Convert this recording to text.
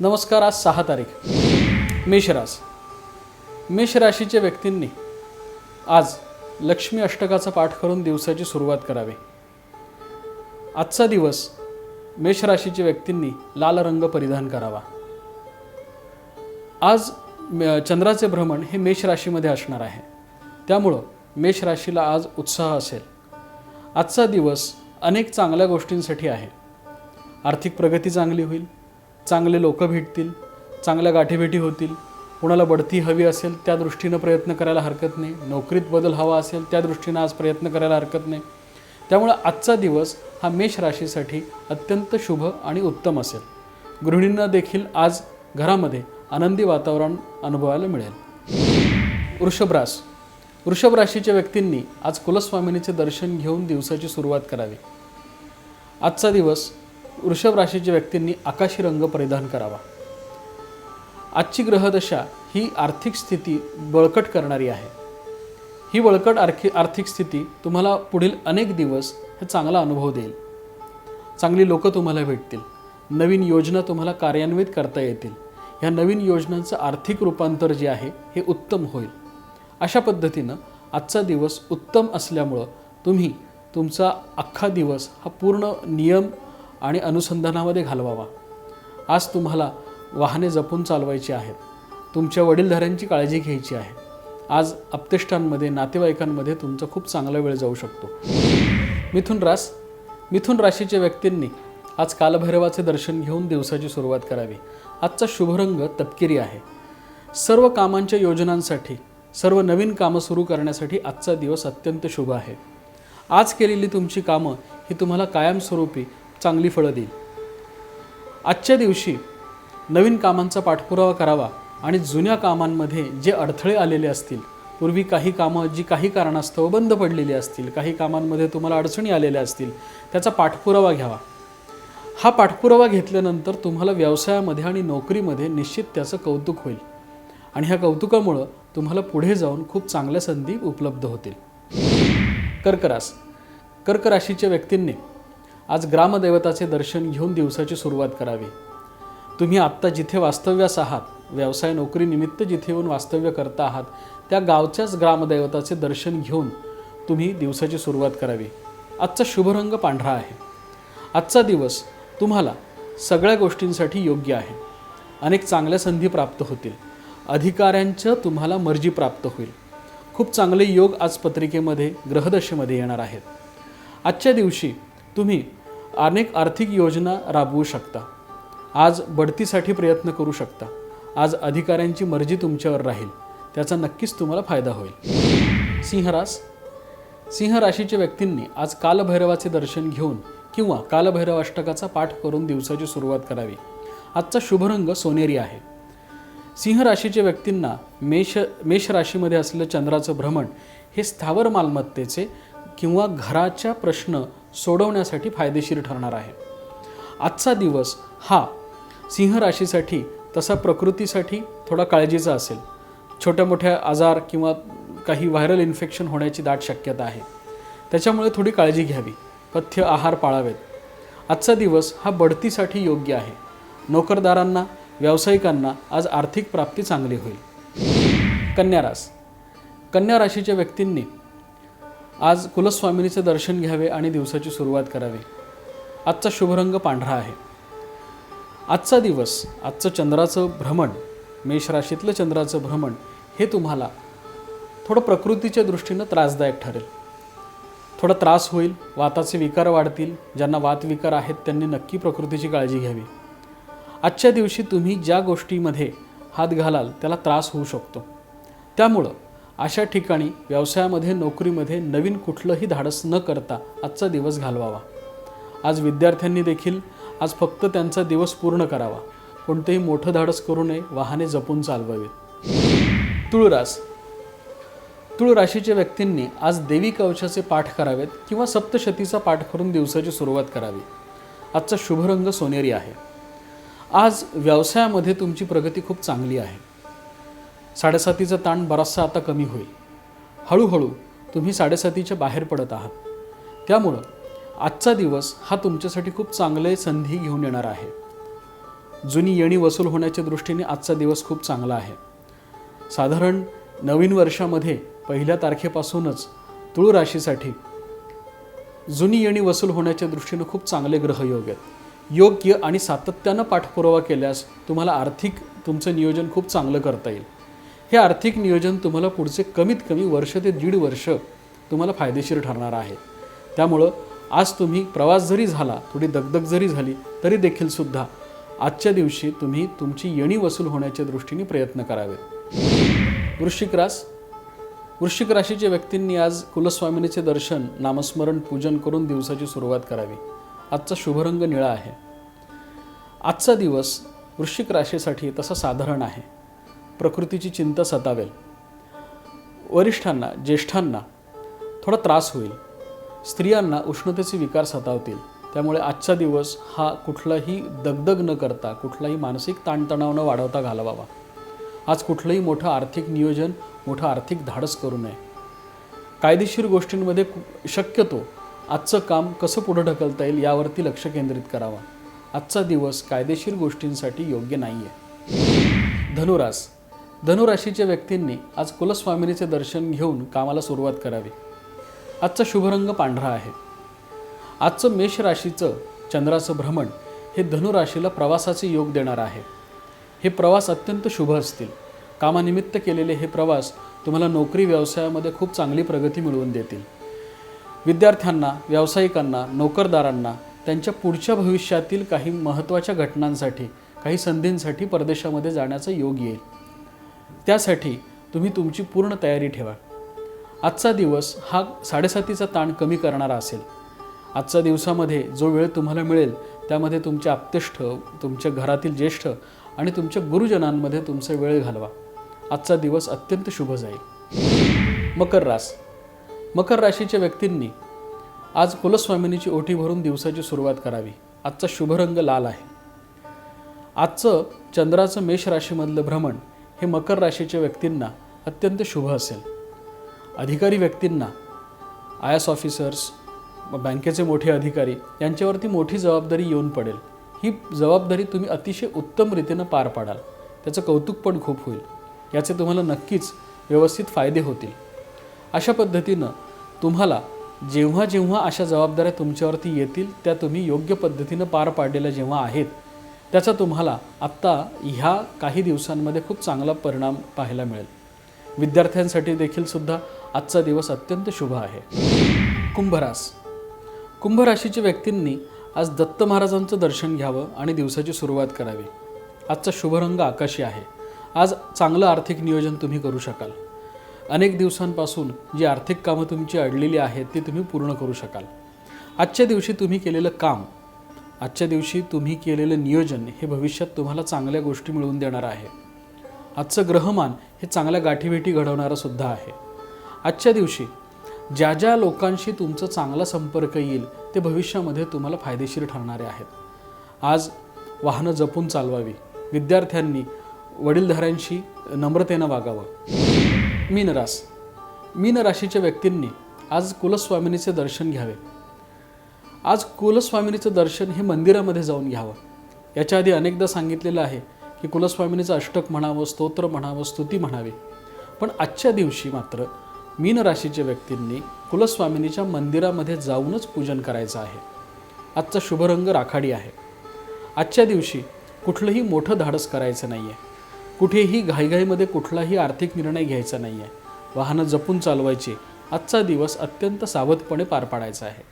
नमस्कार आज सहा तारीख. मेषरास मेष राशीच्या व्यक्तींनी आज लक्ष्मी अष्टकाचा पाठ करून दिवसाची सुरुवात करावी. आजचा दिवस मेष राशीच्या व्यक्तींनी लाल रंग परिधान करावा. आज चंद्राचे भ्रमण हे मेष राशीमध्ये असणार आहे. त्यामुळं मेष राशीला आज उत्साह असेल. आजचा दिवस अनेक चांगल्या गोष्टींसाठी आहे. आर्थिक प्रगती चांगली होईल. चांगले लोक भेटतील चांगल्या गाठीभेटी होतील कुणाला बढती हवी असेल त्या दृष्टीनं प्रयत्न करायला हरकत नाही नोकरीत बदल हवा असेल त्या दृष्टीनं आज प्रयत्न करायला हरकत नाही. त्यामुळं आजचा दिवस हा मेष राशीसाठी अत्यंत शुभ आणि उत्तम असेल. गृहिणींना देखील आज घरामध्ये आनंदी वातावरण अनुभवायला मिळेल. वृषभरास वृषभ राशीच्या व्यक्तींनी आज कुलस्वामिनीचे दर्शन घेऊन दिवसाची सुरुवात करावी. आजचा दिवस वृषभ राशीच्या व्यक्तींनी आकाशी रंग परिधान करावा. आजची ग्रहदशा ही आर्थिक स्थिती बळकट करणारी आहे. ही बळकट आर्खी आर्थिक स्थिती तुम्हाला पुढील अनेक दिवस हे चांगला अनुभव देईल. चांगली लोकं तुम्हाला भेटतील. नवीन योजना तुम्हाला कार्यान्वित करता येतील. ह्या नवीन योजनांचं आर्थिक रूपांतर जे आहे हे उत्तम होईल. अशा पद्धतीनं आजचा दिवस उत्तम असल्यामुळं तुम्ही तुमचा अख्खा दिवस हा पूर्ण नियम आणि अनुसंधानामध्ये घालवावा. आज तुम्हाला वाहने जपून चालवायची आहेत. तुमच्या वडीलधाऱ्यांची काळजी घ्यायची आहे. आज अपतेष्टांमध्ये नातेवाईकांमध्ये तुमचा खूप चांगला वेळ जाऊ शकतो. मिथुन रास मिथुन राशीच्या व्यक्तींनी आज कालभैरवाचे दर्शन घेऊन दिवसाची सुरुवात करावी. आजचा शुभरंग तपकिरी आहे. सर्व कामांच्या योजनांसाठी सर्व नवीन कामं सुरू करण्यासाठी आजचा दिवस अत्यंत शुभ आहे. आज केलेली तुमची कामं ही तुम्हाला कायमस्वरूपी चांगली फळं देईल. आजच्या दिवशी नवीन कामांचा पाठपुरावा करावा आणि जुन्या कामांमध्ये जे अडथळे आलेले असतील पूर्वी काही कामं जी काही कारणास्तव बंद पडलेली असतील काही कामांमध्ये तुम्हाला अडचणी आलेल्या असतील त्याचा पाठपुरावा घ्यावा. हा पाठपुरावा घेतल्यानंतर तुम्हाला व्यवसायामध्ये आणि नोकरीमध्ये निश्चित त्याचं कौतुक होईल आणि ह्या कौतुकामुळं तुम्हाला पुढे जाऊन खूप चांगल्या संधी उपलब्ध होतील. कर्करास कर्क राशीच्या व्यक्तींनी आज ग्रामदैवताचे दर्शन घेऊन दिवसाची सुरुवात करावी. तुम्ही आत्ता जिथे वास्तव्यास आहात व्यवसाय नोकरीनिमित्त जिथे येऊन वास्तव्य करता आहात त्या गावच्याच ग्रामदैवताचे दर्शन घेऊन तुम्ही दिवसाची सुरुवात करावी. आजचा शुभरंग पांढरा आहे. आजचा दिवस तुम्हाला सगळ्या गोष्टींसाठी योग्य आहे. अनेक चांगल्या संधी प्राप्त होतील. अधिकाऱ्यांचं तुम्हाला मर्जी प्राप्त होईल. खूप चांगले योग आज पत्रिकेमध्ये ग्रहदशेमध्ये येणार आहेत. आजच्या दिवशी तुम्ही अनेक आर्थिक योजना राबवू शकता. आज बढतीसाठी प्रयत्न करू शकता. आज अधिकाऱ्यांची मर्जी तुमच्यावर राहील. त्याचा नक्कीच तुम्हाला फायदा होईल. सिंहरास सिंह राशीच्या व्यक्तींनी आज कालभैरवाचे दर्शन घेऊन किंवा कालभैरवाष्टकाचा पाठ करून दिवसाची सुरुवात करावी. आजचा शुभरंग सोनेरी आहे. सिंह राशीच्या व्यक्तींना मेष मेष राशीमध्ये असलेलं चंद्राचं भ्रमण हे स्थावर मालमत्तेचे किंवा घराच्या प्रश्न सोडवण्यासाठी फायदेशीर ठरणार आहे. आजचा दिवस हा सिंह राशीसाठी तसा प्रकृतीसाठी थोडा काळजीचा असेल. छोट्या मोठ्या आजार किंवा काही व्हायरल इन्फेक्शन होण्याची दाट शक्यता आहे. त्याच्यामुळे थोडी काळजी घ्यावी. पथ्य आहार पाळावेत. आजचा दिवस हा बढतीसाठी योग्य आहे. नोकरदारांना व्यावसायिकांना आज आर्थिक प्राप्ती चांगली होईल. कन्या रास. कन्या राशीच्या व्यक्तींनी आज कुलस्वामिनीचे दर्शन घ्यावे आणि दिवसाची सुरुवात करावी. आजचा शुभरंग पांढरा आहे. आजचा दिवस आजचं चंद्राचं भ्रमण मेष राशीतलं चंद्राचं भ्रमण हे तुम्हाला थोडं प्रकृतीच्या दृष्टीनं त्रासदायक ठरेल. थोडा त्रास होईल वाताचे विकार वाढतील ज्यांना वातविकार आहेत त्यांनी नक्की प्रकृतीची काळजी घ्यावी. आजच्या दिवशी तुम्ही ज्या गोष्टीमध्ये हात घालाल त्याला त्रास होऊ शकतो. त्यामुळं अशा ठिकाणी व्यवसायामध्ये नोकरीमध्ये नवीन कुठलंही धाडस न करता आजचा दिवस घालवावा. आज विद्यार्थ्यांनी देखील आज फक्त त्यांचा दिवस पूर्ण करावा. कोणतेही मोठं धाडस करू नये वाहने जपून चालवावीत. तुळरास तुळ राशीच्या व्यक्तींनी आज देवी कवचाचे पाठ करावेत किंवा सप्तशतीचा पाठ करून दिवसाची सुरुवात करावी. आजचा शुभरंग सोनेरी आहे. आज व्यवसायामध्ये तुमची प्रगती खूप चांगली आहे. साडेसातीचा ताण बराचसा आता कमी होईल. हळूहळू तुम्ही साडेसातीच्या बाहेर पडत आहात. त्यामुळं आजचा दिवस हा तुमच्यासाठी खूप चांगले संधी घेऊन येणार आहे. जुनी येणी वसूल होण्याच्या दृष्टीने आजचा दिवस खूप चांगला आहे. साधारण नवीन वर्षामध्ये पहिल्या तारखेपासूनच तुळ राशीसाठी जुनी येणी वसूल होण्याच्या दृष्टीनं खूप चांगले ग्रहयोग आहेत. योग्य आणि सातत्यानं पाठपुरावा केल्यास तुम्हाला आर्थिक तुमचं नियोजन खूप चांगलं करता येईल. हे आर्थिक नियोजन तुम्हाला पुढचे कमीत कमी वर्ष ते दीड वर्ष तुम्हाला फायदेशीर ठरणार आहे. त्यामुळं आज तुम्ही प्रवास जरी झाला थोडी दगदग जरी झाली तरी देखील सुद्धा आजच्या दिवशी तुम्ही तुमची येणी वसूल होण्याच्या दृष्टीने प्रयत्न करावेत वृश्चिक रास वृश्चिक राशीच्या व्यक्तींनी आज कुलस्वामिनीचे दर्शन नामस्मरण पूजन करून दिवसाची सुरुवात करावी. आजचा शुभरंग निळा आहे. आजचा दिवस वृश्चिक राशीसाठी तसा साधारण आहे. प्रकृतीची चिंता सतावेल. वरिष्ठांना ज्येष्ठांना थोडा त्रास होईल. स्त्रियांना उष्णतेचे विकार सतावतील. त्यामुळे आजचा दिवस हा कुठलाही दगदग न करता कुठलाही मानसिक ताणतणाव न वाढवता घालवावा. आज कुठलंही मोठं आर्थिक नियोजन मोठं आर्थिक धाडस करू नये. कायदेशीर गोष्टींमध्ये शक्यतो आजचं काम कसं पुढं ढकलता येईल यावरती लक्ष केंद्रित करावा. आजचा दिवस कायदेशीर गोष्टींसाठी योग्य नाही आहे धनुरास धनुराशीच्या व्यक्तींनी आज कुलस्वामिनीचे दर्शन घेऊन कामाला सुरुवात करावी. आजचा शुभरंग पांढरा आहे. आजचं मेष राशीचं चंद्राचं भ्रमण हे धनुराशीला प्रवासाचे योग देणार आहे. हे प्रवास अत्यंत शुभ असतील. कामानिमित्त केलेले हे प्रवास तुम्हाला नोकरी व्यवसायामध्ये खूप चांगली प्रगती मिळवून देतील. विद्यार्थ्यांना व्यावसायिकांना नोकरदारांना त्यांच्या पुढच्या भविष्यातील काही महत्त्वाच्या घटनांसाठी काही संधींसाठी परदेशामध्ये जाण्याचा योग येईल. त्यासाठी तुम्ही तुमची पूर्ण तयारी ठेवा. आजचा दिवस हा साडेसातीचा ताण कमी करणारा असेल. आजच्या दिवसामध्ये जो वेळ तुम्हाला मिळेल त्यामध्ये तुमचे आप्तेष्ठ तुमच्या घरातील ज्येष्ठ आणि तुमच्या गुरुजनांमध्ये तुमचा वेळ घालवा. आजचा दिवस अत्यंत शुभ जाईल. मकर रास. मकर राशीच्या व्यक्तींनी आज कुलस्वामिनीची ओटी भरून दिवसाची सुरुवात करावी. आजचा शुभरंग लाल आहे. आजचं चंद्राचं मेष राशीमधलं भ्रमण हे मकर राशीच्या व्यक्तींना अत्यंत शुभ असेल. अधिकारी व्यक्तींना आय एस ऑफिसर्स बँकेचे मोठे अधिकारी यांच्यावरती मोठी जबाबदारी येऊन पडेल. ही जबाबदारी तुम्ही अतिशय उत्तम रीतीनं पार पाडाल. त्याचं कौतुक पण खूप होईल. याचे तुम्हाला नक्कीच व्यवस्थित फायदे होतील. अशा पद्धतीनं तुम्हाला जेव्हा जेव्हा अशा जबाबदाऱ्या तुमच्यावरती येतील त्या तुम्ही योग्य पद्धतीनं पार पाडलेल्या जेव्हा आहेत त्याचा तुम्हाला आत्ता ह्या काही दिवसांमध्ये खूप चांगला परिणाम पाहायला मिळेल. विद्यार्थ्यांसाठी देखील सुद्धा आजचा दिवस अत्यंत शुभ आहे. कुंभरास. कुंभराशीच्या व्यक्तींनी आज दत्त महाराजांचं दर्शन घ्यावं आणि दिवसाची सुरुवात करावी. आजचा शुभरंग आकाशी आहे. आज चांगलं आर्थिक नियोजन तुम्ही करू शकाल. अनेक दिवसांपासून जी आर्थिक कामं तुमची अडलेली आहेत ती तुम्ही पूर्ण करू शकाल. आजच्या दिवशी तुम्ही केलेलं काम आजच्या दिवशी तुम्ही केलेलं नियोजन हे भविष्यात तुम्हाला चांगल्या गोष्टी मिळवून देणार आहे. आजचं ग्रहमान हे चांगल्या गाठीभेटी घडवणारं सुद्धा आहे. आजच्या दिवशी ज्या ज्या लोकांशी तुमचा चांगला संपर्क येईल ते भविष्यामध्ये तुम्हाला फायदेशीर ठरणारे आहेत. आज वाहनं जपून चालवावी. विद्यार्थ्यांनी वडीलधाऱ्यांशी नम्रतेनं वागावं. मीनरास मीन राशीच्या व्यक्तींनी आज कुलस्वामिनीचे दर्शन घ्यावे. आज कुलस्वामिनीचं दर्शन हे मंदिरामध्ये जाऊन घ्यावं. याच्या आधी अनेकदा सांगितलेलं आहे की कुलस्वामिनीचं अष्टक म्हणावं स्तोत्र म्हणावं स्तुती म्हणावी. पण आजच्या दिवशी मात्र मीन राशीच्या व्यक्तींनी कुलस्वामिनीच्या मंदिरामध्ये जाऊनच पूजन करायचं आहे. आजचा शुभरंग राखाडी आहे. आजच्या दिवशी कुठलंही मोठं धाडस करायचं नाही आहे कुठेही घाईघाईमध्ये कुठलाही आर्थिक निर्णय घ्यायचा नाही आहे वाहनं जपून चालवायची आजचा दिवस अत्यंत सावधपणे पार पाडायचा आहे.